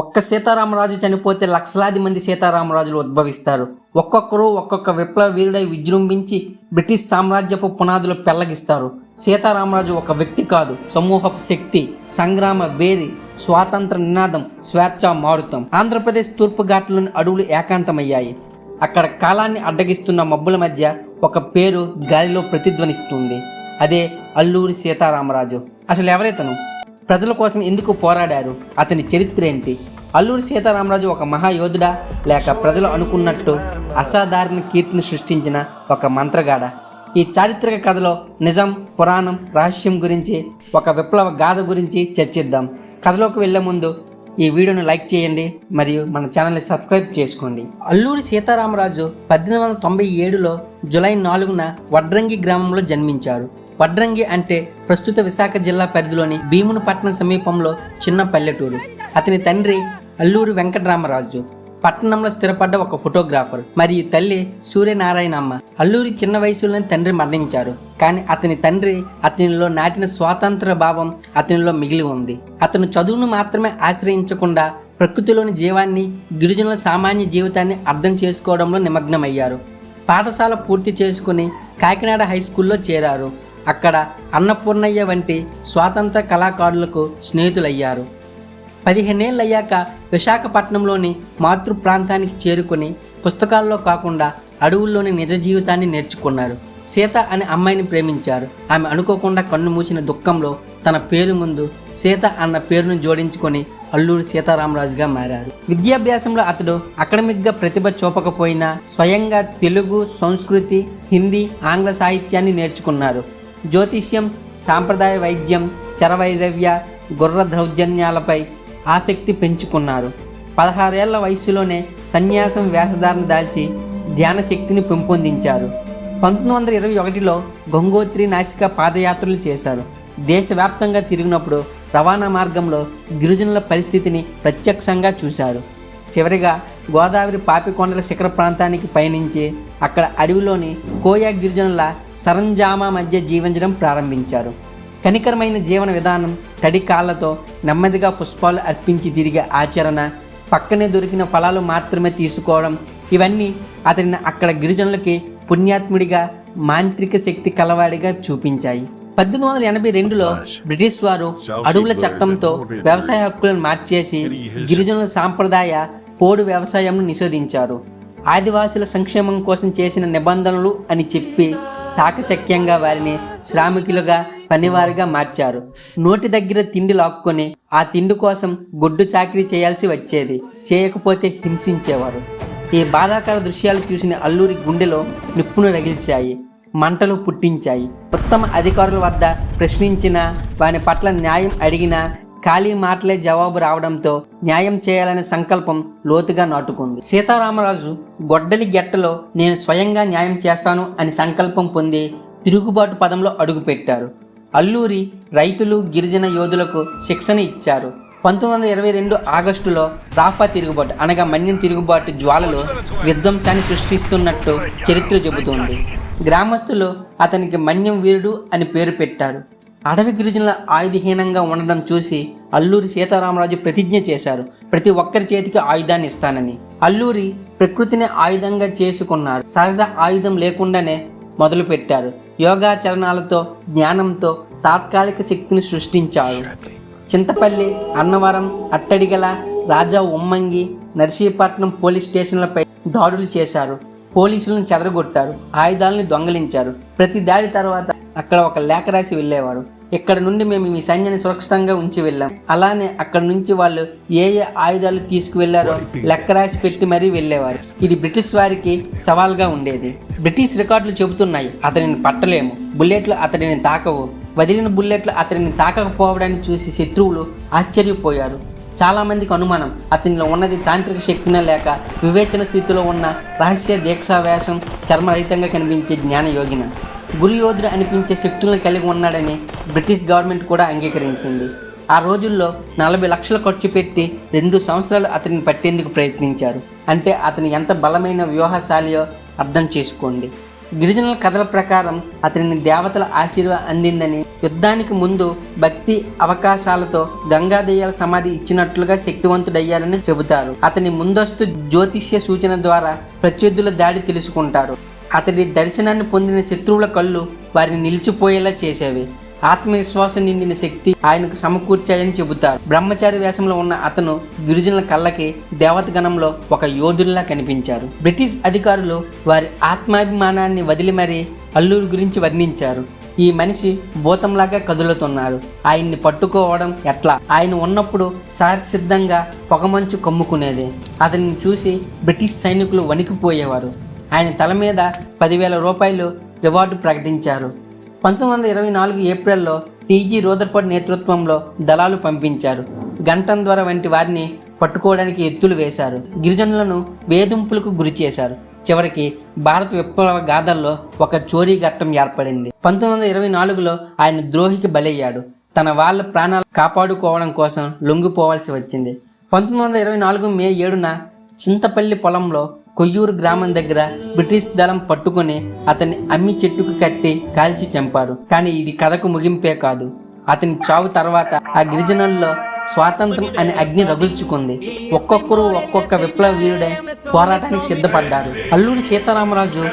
ఒక్క సీతారామరాజు చనిపోతే లక్షలాది మంది సీతారామరాజులు ఉద్భవిస్తారు. ఒక్కొక్కరు ఒక్కొక్క విప్లవ వీరుడై విజృంభించి బ్రిటిష్ సామ్రాజ్యపు పునాదులు పెళ్ళగిస్తారు సీతారామరాజు ఒక వ్యక్తి కాదు సమూహపు శక్తి సంగ్రామ వేరి స్వాతంత్ర నినాదం స్వేచ్ఛ మారుతం. ఆంధ్రప్రదేశ్ తూర్పు ఘాట్లోని అడవులు ఏకాంతమయ్యాయి. అక్కడ కాలాన్ని అడ్డగిస్తున్న మబ్బుల మధ్య ఒక పేరు గాలిలో ప్రతిధ్వనిస్తుంది. అదే అల్లూరి సీతారామరాజు. అసలు ఎవరైతను? ప్రజల కోసం ఎందుకు పోరాడారు? అతని చరిత్ర ఏంటి? అల్లూరి సీతారామరాజు ఒక మహాయోధుడా? లేక ప్రజలు అనుకున్నట్టు అసాధారణ కీర్తిని సృష్టించిన ఒక మంత్రగాడ? ఈ చారిత్రక కథలో నిజం పురాణం రహస్యం గురించి ఒక విప్లవ గాథ గురించి చర్చిద్దాం. కథలోకి వెళ్ళే ముందు ఈ వీడియోను లైక్ చేయండి మరియు మన ఛానల్ని సబ్స్క్రైబ్ చేసుకోండి. అల్లూరి సీతారామరాజు పద్దెనిమిది వందల తొంభై ఏడులో జులై నాలుగున వడ్రంగి గ్రామంలో జన్మించారు. వడ్రంగి అంటే ప్రస్తుత విశాఖ జిల్లా పరిధిలోని భీమునిపట్నం సమీపంలో చిన్న పల్లెటూరు. అతని తండ్రి అల్లూరు వెంకటరామరాజు. పట్టణంలో స్థిరపడ్డ ఒక ఫోటోగ్రాఫర్. మరియు తల్లి సూర్యనారాయణమ్మ. అల్లూరి చిన్న వయసులోనే తండ్రి మరణించారు. కానీ అతని తండ్రి అతనిలో నాటిన స్వాతంత్ర భావం అతనిలో మిగిలి ఉంది. అతను చదువును మాత్రమే ఆశ్రయించకుండా ప్రకృతిలోని జీవాన్ని గిరిజనుల సామాన్య జీవితాన్ని అర్థం చేసుకోవడంలో నిమగ్నమయ్యారు. పాఠశాల పూర్తి చేసుకుని కాకినాడ హై స్కూల్లో చేరారు. అక్కడ అన్నపూర్ణయ్య వంటి స్వాతంత్ర కళాకారులకు స్నేహితులయ్యారు. పదిహేనేళ్ళు అయ్యాక విశాఖపట్నంలోని మాతృ ప్రాంతానికి చేరుకుని పుస్తకాల్లో కాకుండా అడవుల్లోని నిజ జీవితాన్ని నేర్చుకున్నారు. సీత అనే అమ్మాయిని ప్రేమించారు. ఆమె అనుకోకుండా కన్ను మూసిన దుఃఖంలో తన పేరు ముందు సీత అన్న పేరును జోడించుకొని అల్లూరి సీతారామరాజుగా మారారు. విద్యాభ్యాసంలో అతడు అకాడమిక్గా ప్రతిభ చూపకపోయినా స్వయంగా తెలుగు సంస్కృతి హిందీ ఆంగ్ల సాహిత్యాన్ని నేర్చుకున్నారు. జ్యోతిష్యం సాంప్రదాయ వైద్యం చరవైరవ్య గుర్ర దౌర్జన్యాలపై ఆసక్తి పెంచుకున్నారు. పదహారేళ్ళ వయస్సులోనే సన్యాసం వేషధారణ దాల్చి ధ్యాన శక్తిని పెంపొందించారు. పంతొమ్మిది వందల ఇరవై ఒకటిలో గంగోత్రి నాసిక పాదయాత్రలు చేశారు. దేశవ్యాప్తంగా తిరిగినప్పుడు రవాణా మార్గంలో గిరిజనుల పరిస్థితిని ప్రత్యక్షంగా చూశారు. చివరిగా గోదావరి పాపికొండల శిఖర ప్రాంతానికి పయనించి అక్కడ అడవిలోని కోయా గిరిజనుల సరంజామా మధ్య జీవించడం ప్రారంభించారు. కనికరమైన జీవన విధానం తడి కాళ్ళతో నెమ్మదిగా పుష్పాలు అర్పించి తిరిగే ఆచరణ పక్కనే దొరికిన ఫలాలు మాత్రమే తీసుకోవడం ఇవన్నీ అతనిని అక్కడ గిరిజనులకి పుణ్యాత్ముడిగా మాంత్రిక శక్తి కలవాడిగా చూపించాయి. పద్దెనిమిది వందల ఎనభై రెండులో బ్రిటిష్ వారు అడవుల చట్టంతో వ్యవసాయ హక్కులను మార్చేసి గిరిజనుల సాంప్రదాయ పోడు వ్యవసాయంను నిషేధించారు. ఆదివాసుల సంక్షేమం కోసం చేసిన నిబంధనలు అని చెప్పి చాకచక్యంగా వారిని శ్రామికులుగా పనివారిగా మార్చారు. నోటి దగ్గర తిండి లాక్కొని ఆ తిండి కోసం గొడ్డు చాకరీ చేయాల్సి వచ్చేది. చేయకపోతే హింసించేవారు. ఈ బాధాకర దృశ్యాలు చూసిన అల్లూరి గుండెలో నిప్పును రగిల్చాయి. మంటలు పుట్టించాయి. ఉత్తమ అధికారుల వద్ద ప్రశ్నించిన వాని పట్ల న్యాయం అడిగినా ఖాళీ మాటలే జవాబు రావడంతో న్యాయం చేయాలనే సంకల్పం లోతుగా నాటుకుంది. సీతారామరాజు గొడ్డలి గెట్టలో నేను స్వయంగా న్యాయం చేస్తాను అని సంకల్పం పొంది తిరుగుబాటు పదంలో అడుగుపెట్టారు. అల్లూరి రైతులు గిరిజన యోధులకు శిక్షణ ఇచ్చారు. పంతొమ్మిది వందల ఇరవై రెండు ఆగస్టులో రాఫా తిరుగుబాటు అనగా మన్యం తిరుగుబాటు జ్వాలలో విధ్వంసాన్ని సృష్టిస్తున్నట్టు చరిత్ర చెబుతోంది. గ్రామస్తులు అతనికి మన్యం వీరుడు అని పేరు పెట్టారు. అడవి గిరిజనుల ఆయుధహీనంగా ఉండడం చూసి అల్లూరి సీతారామరాజు ప్రతిజ్ఞ చేశారు. ప్రతి ఒక్కరి చేతికి ఆయుధాన్ని ఇస్తానని. అల్లూరి ప్రకృతిని ఆయుధంగా చేసుకున్నారు సహజ ఆయుధం లేకుండానే మొదలుపెట్టారు. యోగాచరణాలతో జ్ఞానంతో తాత్కాలిక శక్తిని సృష్టించారు. చింతపల్లి అన్నవరం అట్టడిగల రాజా ఉమ్మంగి నర్సీపట్నం పోలీస్ స్టేషన్లపై దాడులు చేశారు. పోలీసులను చెదరగొట్టారు. ఆయుధాలను దొంగలించారు. ప్రతి దాడి తర్వాత అక్కడ ఒక లేఖ రాసి వెళ్ళేవారు. ఇక్కడ నుండి మేము మీ సైన్యాన్ని సురక్షితంగా ఉంచి వెళ్ళాం. అలానే అక్కడ నుంచి వాళ్ళు ఏ ఏ ఆయుధాలు తీసుకువెళ్ళారో లెక్క రాసి పెట్టి మరీ వెళ్ళేవారు. ఇది బ్రిటిష్ వారికి సవాల్గా ఉండేది. బ్రిటిష్ రికార్డులు చెబుతున్నాయి అతనిని పట్టలేము. బుల్లెట్లు అతడిని తాకవు. వదిలిన బుల్లెట్లు అతనిని తాకకపోవడాన్ని చూసి శత్రువులు ఆశ్చర్యపోయారు. చాలా మందికి అనుమానం అతనిలో ఉన్నది తాంత్రిక శక్తిన లేక వివేచన స్థితిలో ఉన్న రహస్య దీక్షా వేషం చర్మరహితంగా కనిపించే జ్ఞాన యోగిన గురియోధుడు అనిపించే శక్తులను కలిగి ఉన్నాడని బ్రిటిష్ గవర్నమెంట్ కూడా అంగీకరించింది. ఆ రోజుల్లో నలభై లక్షలు ఖర్చు పెట్టి రెండు సంవత్సరాలు అతనిని పట్టేందుకు ప్రయత్నించారు. అంటే అతను ఎంత బలమైన వ్యూహశాలియో అర్థం చేసుకోండి. గిరిజనుల కథల ప్రకారం అతనిని దేవతల ఆశీర్వాదం అందిందని యుద్ధానికి ముందు భక్తి అవకాశాలతో గంగాదయ్యాల సమాధి ఇచ్చినట్లుగా శక్తివంతుడయ్యారని చెబుతారు. అతని ముందస్తు జ్యోతిష్య సూచన ద్వారా ప్రత్యర్థుల దాడి తెలుసుకుంటారు. అతడి దర్శనాన్ని పొందిన శత్రువుల కళ్ళు వారిని నిలిచిపోయేలా చేసేవి. ఆత్మవిశ్వాసం నిండిన శక్తి ఆయనకు సమకూర్చాయని చెబుతారు. బ్రహ్మచారి వేషంలో ఉన్న అతను గిరిజనుల కళ్ళకి దేవతగణంలో ఒక యోధుల్లా కనిపించారు. బ్రిటిష్ అధికారులు వారి ఆత్మాభిమానాన్ని వదిలి మరీ అల్లూరి గురించి వర్ణించారు. ఈ మనిషి భూతంలాగా కదులుతున్నాడు. ఆయన్ని పట్టుకోవడం ఎట్లా? ఆయన ఉన్నప్పుడు సహసిద్ధంగా పొగమంచు కమ్ముకునేది. అతన్ని చూసి బ్రిటిష్ సైనికులు వణికిపోయేవారు. ఆయన తల మీద పదివేల రూపాయలు రివార్డు ప్రకటించారు. పంతొమ్మిది వందల ఇరవై నాలుగు ఏప్రిల్లో టీజీ రోదర్ఫర్డ్ నేతృత్వంలో దళాలు పంపించారు. గంటం ద్వారా వంటి వారిని పట్టుకోవడానికి ఎత్తులు వేశారు. గిరిజనులను వేధింపులకు గురి చేశారు. చివరికి భారత విప్లవ గాథల్లో ఒక చోరీ ఘట్టం ఏర్పడింది. పంతొమ్మిది వందల ఇరవై నాలుగులో ఆయన ద్రోహికి బలయ్యాడు. తన వాళ్ళ ప్రాణాలు కాపాడుకోవడం కోసం లొంగిపోవాల్సి వచ్చింది. పంతొమ్మిది వందల ఇరవై నాలుగు మే ఏడున చింతపల్లి పొలంలో కొయ్యూరు గ్రామం దగ్గర బ్రిటిష్ దళం పట్టుకుని అతన్ని అమ్మి చెట్టుకు కట్టి కాల్చి చంపారు. కానీ ఇది కథకు ముగింపే కాదు. అతని చావు తర్వాత ఆ గిరిజనుల్లో స్వాతంత్రం అనే అగ్ని రగుల్చుకుంది. ఒక్కొక్కరు ఒక్కొక్క విప్లవ వీరుడై పోరాటానికి సిద్ధపడ్డారు. అల్లూరి సీతారామరాజు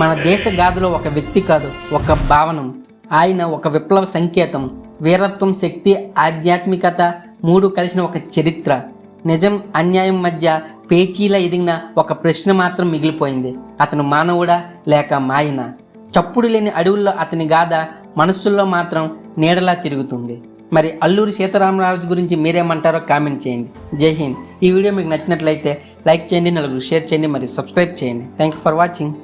మన దేశ గాథలో ఒక వ్యక్తి కాదు ఒక భావనం. ఆయన ఒక విప్లవ సంకేతం. వీరత్వం శక్తి ఆధ్యాత్మికత మూడు కలిసిన ఒక చరిత్ర. నిజం అన్యాయం మధ్య పేచీలా ఎదిగిన ఒక ప్రశ్న మాత్రం మిగిలిపోయింది. అతను మానవుడా లేక మాయన? చప్పుడు లేని అడవుల్లో అతని గాథ మనస్సుల్లో మాత్రం నీడలా తిరుగుతుంది. మరి అల్లూరి సీతారామరాజు గురించి మీరేమంటారో కామెంట్ చేయండి. జై హింద్. ఈ వీడియో మీకు నచ్చినట్లయితే లైక్ చేయండి నలుగురు షేర్ చేయండి మరియు సబ్స్క్రైబ్ చేయండి. Thank you for watching.